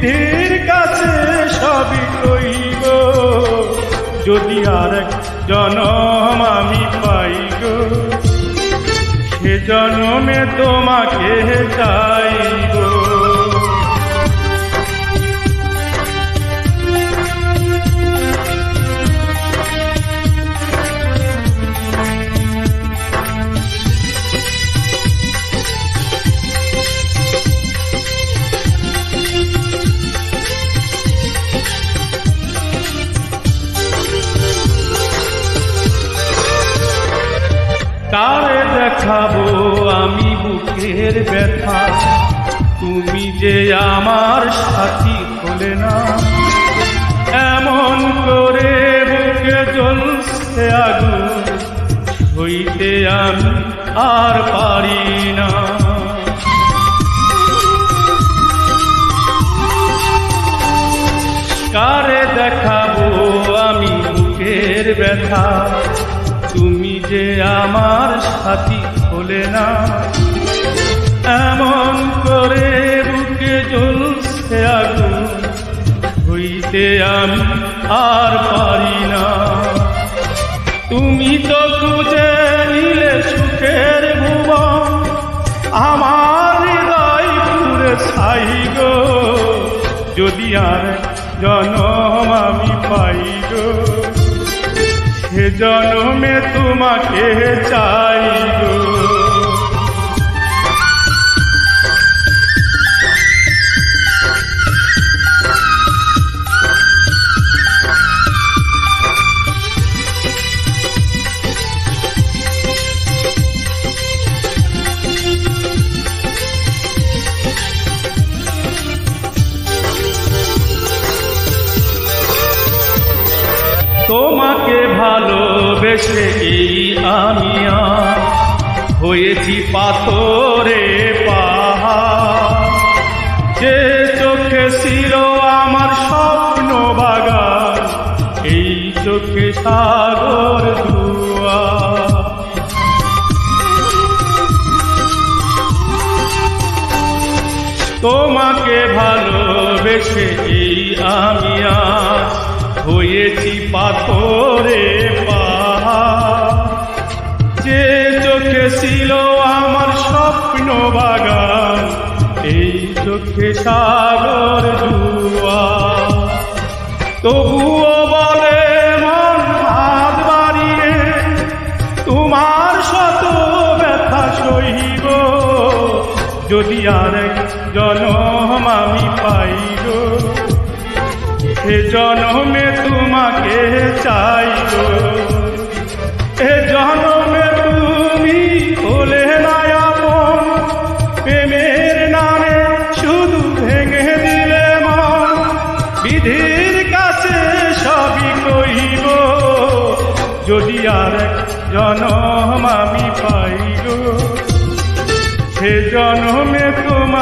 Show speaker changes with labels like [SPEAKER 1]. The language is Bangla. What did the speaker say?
[SPEAKER 1] বিধির কাছে সবই কইব যদি আর এক জনম আমি পাই গো, সে জনমে তোমাকে চাইব দেখাবো আমি বুকের ব্যথা। তুমি যে আমার সাথী হলে না। এমন করে বুকে জ্বলছে আগুন হইতে আমি আর পারি না। কারে দেখাবো আমি বুকের ব্যথা? যে আমার সাথী হলে না। এমন করে বুকে জ্বলছে আগুন, হইতে আমি আর পারি না। তুমি তো খুঁজে নিলে সুখের ভুবন, আমার হৃদয় পুরে ছাই গো। যদি আর জনম আমি পাই গো। সে জনমে তোমাকে চাই তোমাকে ভালোবেসে এই হয়েছি পাথরে পাহাড়? যে চোখে ছিল আমার স্বপ্ন বাগান, এই চোখে সাগর তোমাকে ভালোবেসে এই আমি আজ হয়েছি পাথরে যে চোখে ছিল আমার স্বপ্ন বাগান, এই চোখে সাগর জুয়া তবুও বলে মন হাত বাড়িয়ে, তোমার শত ব্যথা সইব যদি আরেক জনম আমি পাইব। সে জনমে তোমাকে চাইব এ জনমে তুমি হলে না আপন। প্রেমের নামে শুধু ভেঙে দিলে মন। বিধির কাছে সবই কইব। যদি আর জনম আমি পাইব সে জনমে তুমি